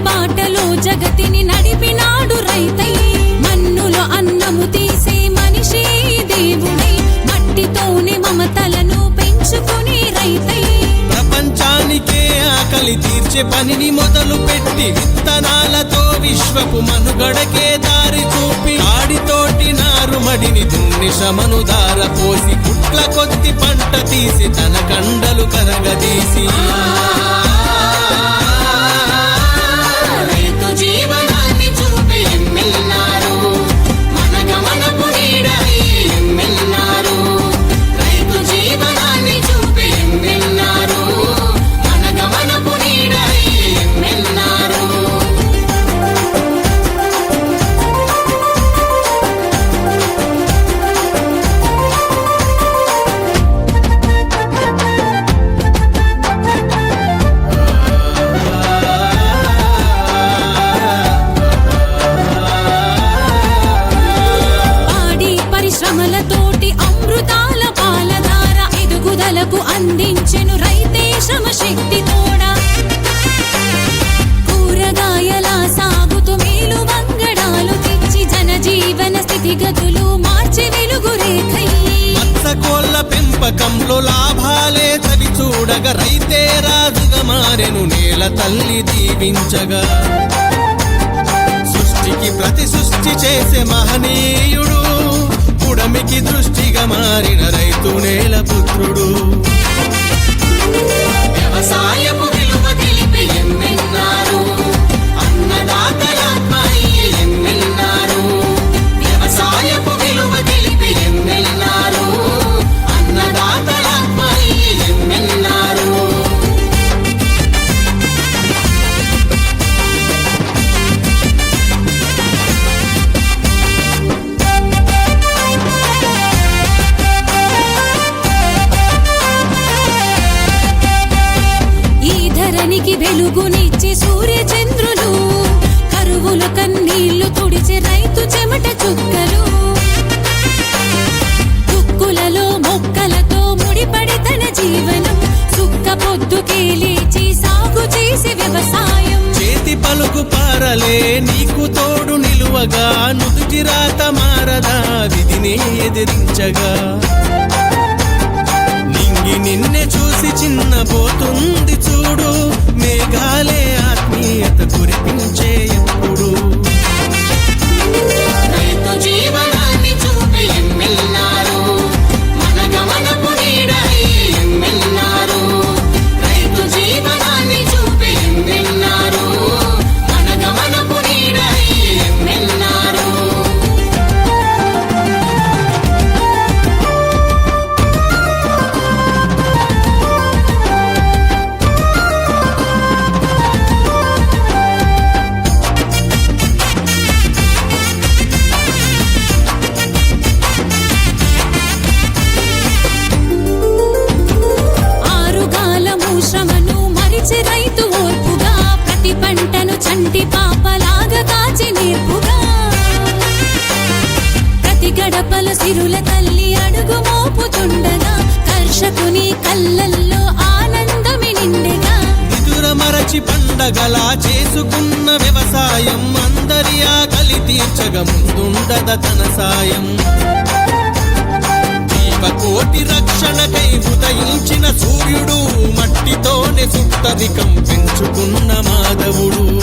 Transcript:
బాటలో జగతిని నడిపినాడు రైతై మన్నులో అన్నము తీసే మనిషి దేవుడై. మట్టితోని మమతలను పెంచుకుని రైతై ప్రపంచానికే ఆకలి తీర్చే పనిని మొదలు పెట్టి విత్తనాలతో విశ్వపు మనుగడకే దారి చూపి ఆడితోటి నారుమడిని దున్ని శ్రమను దార పోసి గుట్ల కొద్ది పంట తీసి తన కండలు కరగదీసి అందించెను రైతే శ్రమ శక్తి తోడా. కూరగాయల సాగుతు మేలు వంగడాలు తెచ్చి జనజీవన స్థితిగతులు మార్చి వెలుగు కోళ్ళ పెంపకంలో లాభాలే చవి చూడగా రైతే రాజుగా మారెను నేల తల్లి దీవించగా. సృష్టికి ప్రతి సృష్టి చేసే మహనీయుడు పుడమికి దృష్టిగా మారిన రైతు నేల పుత్రుడు. వెలుగునిచ్చి సూర్య చంద్రులు కరువుల కన్నీళ్ళు తుడిచే రైతు చెమట చుక్కలు. దుక్కులలో మొక్కలతో ముడిపడి తన జీవనం సుక్క పొద్దుకే లేచి సాగు చేసి వ్యవసాయం. చేతి పలుకు పారలే నీకు తోడు నిలువగా నుదుటి రాత మారదా విధిని ఎదిరించగా. నిన్నే చూసి చిన్నబోతుంది చూడు गाले నీ కళ్ళల్లో ఆనందమి నిండెగా. నిదుర మరచి పండగలా చేసుకున్న వ్యవసాయం అందరి ఆకలి తీర్చగ ముందుండద తన సాయం. కోటి రక్షణకై ఉదయించిన సూర్యుడు మట్టితోనే సుట్టరికం పెంచుకున్న మాధవుడు.